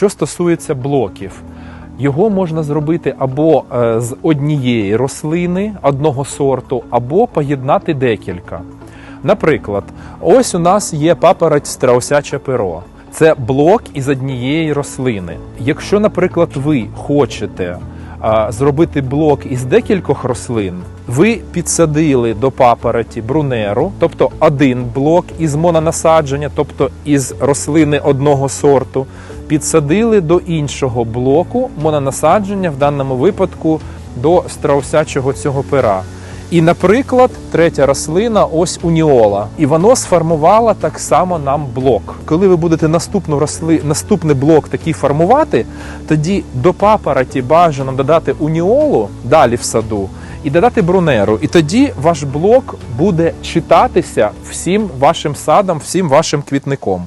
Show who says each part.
Speaker 1: Що стосується блоків, його можна зробити або е, з однієї рослини одного сорту, або поєднати декілька. Наприклад, ось у нас є папороть страусяче перо. Це блок із однієї рослини. Якщо, наприклад, ви хочете а, зробити блок із декількох рослин, ви підсадили до папороті брунеру, тобто один блок із мононасадження, тобто із рослини одного сорту, підсадили до іншого блоку мононасадження, в даному випадку до страусячого цього пера. І, наприклад, третя рослина ось уніола, і воно сформувало так само нам блок. Коли ви будете наступну росли... наступний блок такий формувати, тоді до папороті бажано додати уніолу далі в саду і додати брунеру. І тоді ваш блок буде читатися всім вашим садом, всім вашим квітником.